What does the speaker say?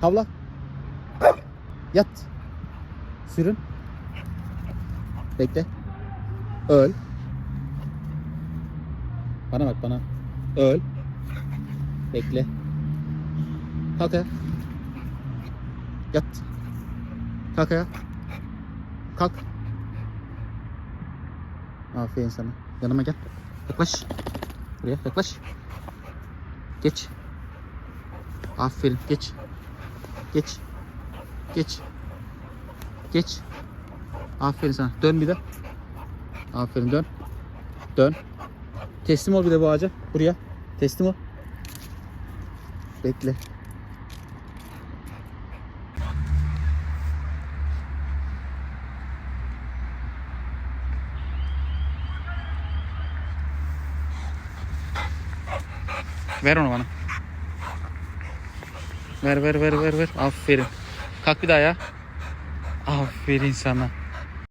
Havla. Yat. Sürün. Bekle. Öl. Bana bak bana. Öl. Bekle. Kalk ayağa. Yat. Kalk ayağa. Kalk. Aferin sana. Yanıma gel. Yaklaş. Buraya yaklaş. Geç. Aferin. Geç. Geç. Geç. Geç. Aferin sana. Dön bir de. Aferin dön. Dön. Teslim ol bir de bu ağaca. Buraya. Teslim ol. Bekle. Ver onu bana. Ver ver ver ver ver. Aferin. Kalk bir daha ya. Aferin sana.